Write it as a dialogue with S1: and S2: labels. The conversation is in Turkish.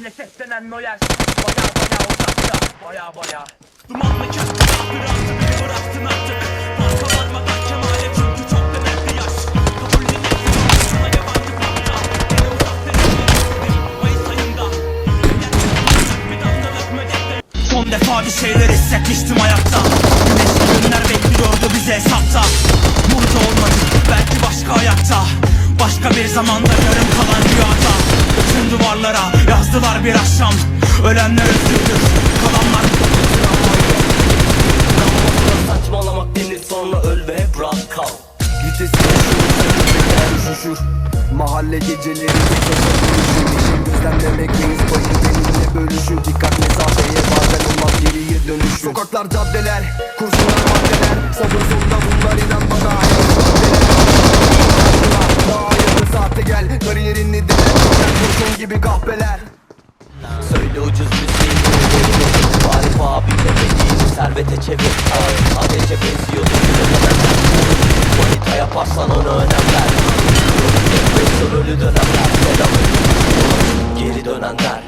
S1: Memleket denen o yer Baya baya uzakta. Baya baya. Dumanlı köprü Bıraktı beni bıraktın artık. Son defa bir şeyler hissetmiştim hayatta. Güneşli günler bekliyordu bizi hesapta. Burada olmadık belki başka hayatta. Başka bir zamanda yarım kalan rüyada duvarlara yazdılar bir akşam. Ölenler üzüldür kalanlar
S2: Saçmalamak denir sonra öl ve hep rahat kal. Vitesi düşürür, düşüşür Mahalle geceleri şaşır dönüşür İşin gözlemlemek reis başı benimle bölüşür. Dikkat mesafeye bazen olmaz geriye dönüşür. Sokaklar caddeler, kurşunlar gibi kahpeler.
S3: Söyle ucuz müziği Bari bu abimle beni servete çevir. Sadece benziyordu Manita yaparsan onu önem ver Bekliyor ölü dönemler. Geri dönenler